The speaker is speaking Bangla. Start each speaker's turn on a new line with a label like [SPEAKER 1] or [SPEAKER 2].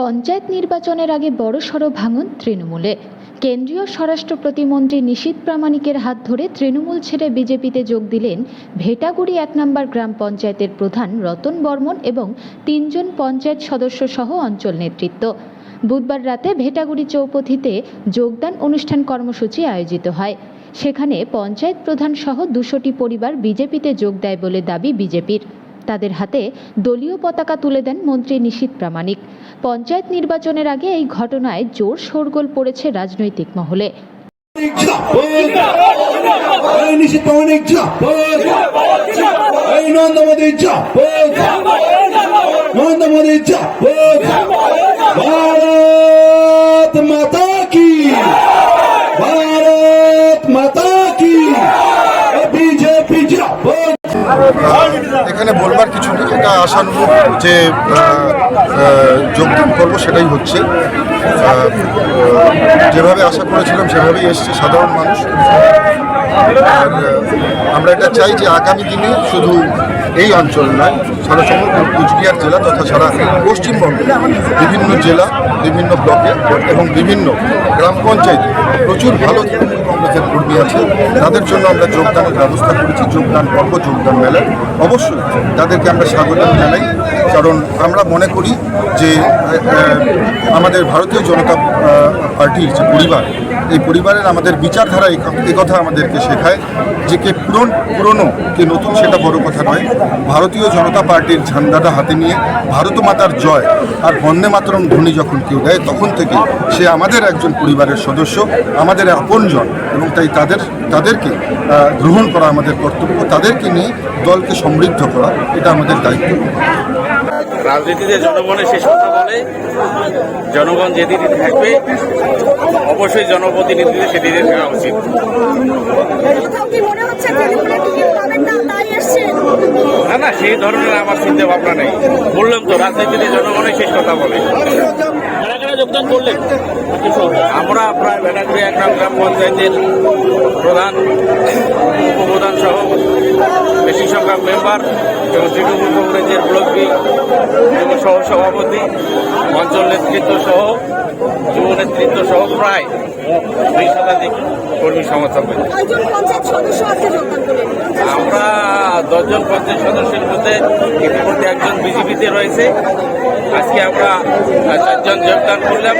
[SPEAKER 1] পঞ্চায়েত নির্বাচনের আগে বড়সড় ভাঙন তৃণমূলে। কেন্দ্রীয় স্বরাষ্ট্র প্রতিমন্ত্রী নিশীথ প্রামাণিকের হাত ধরে তৃণমূল ছেড়ে বিজেপিতে যোগ দিলেন ভেটাগুড়ি এক নম্বর গ্রাম পঞ্চায়েতের প্রধান রতন বর্মন এবং তিনজন পঞ্চায়েত সদস্য সহ অঞ্চল নেতৃত্ব। বুধবার রাতে ভেটাগুড়ি চৌপথিতে যোগদান অনুষ্ঠান কর্মসূচি আয়োজিত হয়। সেখানে পঞ্চায়েত প্রধান সহ দুশোটি পরিবার বিজেপিতে যোগ দেয় বলে দাবি বিজেপির। তাদের হাতে দলীয় পতাকা তুলে দেন মন্ত্রী নিশীথ প্রামাণিক পঞ্চায়েত নির্বাচনের আগে এই ঘটনায় জোর শোরগোল পড়েছে রাজনৈতিক মহলে
[SPEAKER 2] বিজেপি
[SPEAKER 3] এখানে বলবার কিছু নেই, এটা আশানুরূপ যে যোগদান করব সেটাই হচ্ছে। যেভাবে আশা করেছিলাম সেভাবেই এসছে সাধারণ মানুষ। আর আমরা এটা চাই যে আগামী দিনে শুধু এই অঞ্চল নয়, সারা সমগ্র কুচবিহার জেলা তথা সারা পশ্চিমবঙ্গে, বিভিন্ন জেলা, বিভিন্ন ব্লকে এবং বিভিন্ন গ্রাম পঞ্চায়েতে প্রচুর ভালো তৃণমূল কংগ্রেসের কর্মী আছে। তাদের জন্য আমরা যোগদানের ব্যবস্থা করেছি, যোগদান পর্ব, যোগদান মেলায় অবশ্যই তাদেরকে আমরা স্বাগত জানাই, কারণ আমরা মনে করি যে আমাদের ভারতীয় জনতা পার্টির যে পরিবার, এই পরিবারের আমাদের বিচারধারা কথা আমাদেরকে শেখায় যে কে পুরন পুরনো, কে নতুন সেটা বড় কথা নয়। ভারতীয় জনতা পার্টির ঝান্ডাটা হাতে নিয়ে ভারত মাতার জয় আর বন্দে মাতরম ধ্বনি যখন কেউ দেয় তখন থেকে সে আমাদের একজন পরিবারের সদস্য আমাদের আপনজন এবং তাই তাদের তাদেরকে গ্রহণ করা আমাদের কর্তব্য তাদেরকে নিয়ে দলকে সমৃদ্ধ করা এটা আমাদের দায়িত্ব।
[SPEAKER 4] রাজনীতিতে জনগণের শেষ কথা বলে জনগণ যেদিকে থাকবে অবশ্যই জনপ্রতিনিধিদের সেদিকে থাকা উচিত।
[SPEAKER 5] না
[SPEAKER 4] না সেই ধরনের আমার চিন্তা ভাবনা নেই। বললাম তো রাজনীতিতে জনগণের শেষ কথা বলে। যোগদান করলেন? আমরা প্রায় ভেড়াগুড়ি এক গ্রাম পঞ্চায়েতের প্রধান উপপ্রধান সহ বেশি সংখ্যক মেম্বার এবং তৃণমূল কংগ্রেসের ব্লক এবং সহ সভাপতি অঞ্চল নেতৃত্ব সহ যুব নেতৃত্ব সহ প্রায় দুই শতাধিক কর্মী সমর্থক আমরা দশজন পঞ্চায়েত সদস্যের মধ্যে ইতিমধ্যে একজন বিজেপিতে রয়েছে। আজকে আমরা চারজন যোগদান করলাম।